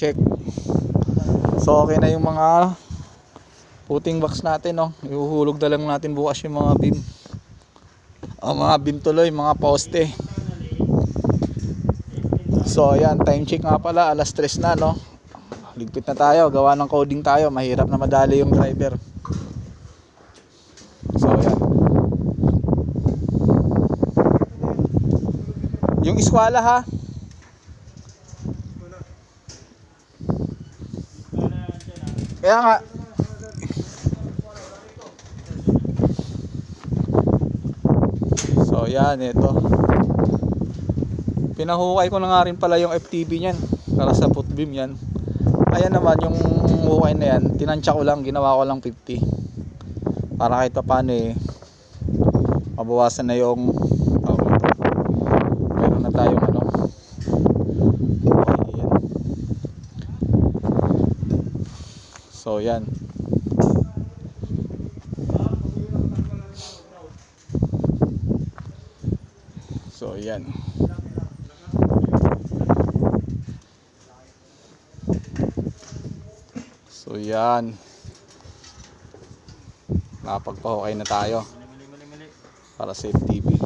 check. So okay na yung mga puting box natin no. Ihuhulog na lang natin bukas yung mga beam. Ang mga beam tuloy, mga poste. So ayan, time check nga pala, alas 3 na no. Ligpit na tayo, gawa ng coding tayo, mahirap na madali yung driver. So ayan. Yung iskwala ha. Kaya nga. So yan, ito. Pinahukay ko na nga rin pala yung FTB niyan para sa foot beam yan. Ayan naman yung hukay na yan, tinansya ko lang, ginawa ko lang 50. Para kahit pa paano eh mabawasan na yung nito. meron na tayong ano okay, yan. So yan so yan so yan nakapagpahukay na tayo para sa FTV.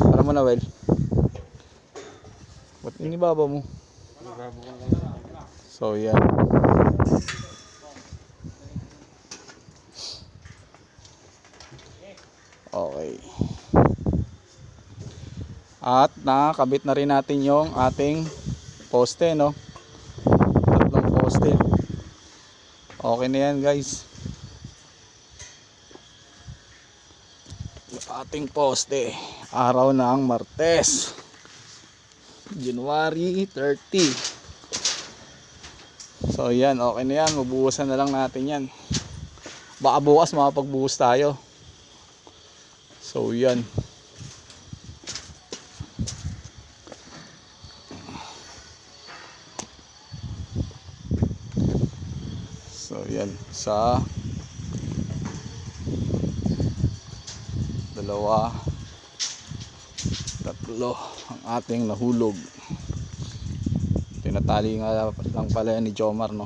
Para mo na, Well. Ba't inibaba mo? So, yan. Okay. At nakakabit na rin natin yung ating poste, no? Tatlong poste. Okay na yan, guys. yung ating poste araw ng Martes January 30 so yan okay na yan. Mabuhusan na lang natin yan. Baka bukas makapagbuhos tayo. So yan. So yan. Sa dalawa tatlo ang ating nahulog tinatali nga lang pala yan ni Jomar no?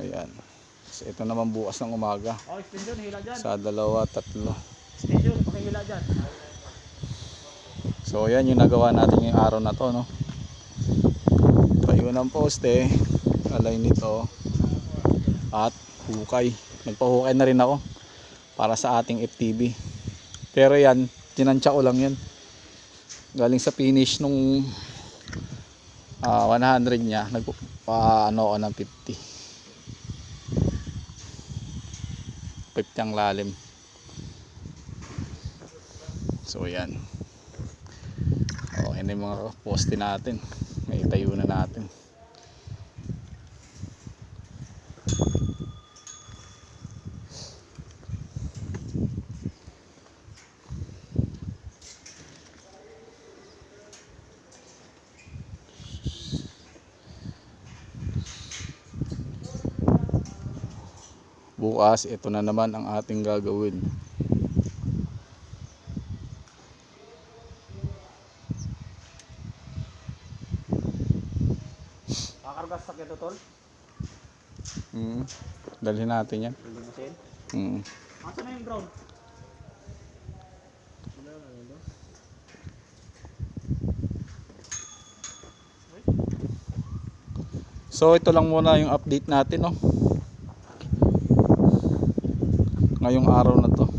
Ayan. So, ito naman bukas ng umaga. Oh, sa dalawa tatlo. So ayan yung nagawa natin yung araw na to no? Tayo ng poste alay nito at hukay. Nagpahukay na rin ako para sa ating FTV pero yan tinansya ko lang yan. Galing sa finish nung ah, 100 niya. Nagpa ano ako ng 50 50 ang lalim. So yan. Okay na yung mga poste natin. May itayo na natin bukas ito na naman ang ating gagawin Kakargas sa kito, tol. mm. dalhin natin yan mo sin. mm. Asa na yung ground? So ito lang muna yung update natin no. Ngayong araw na to.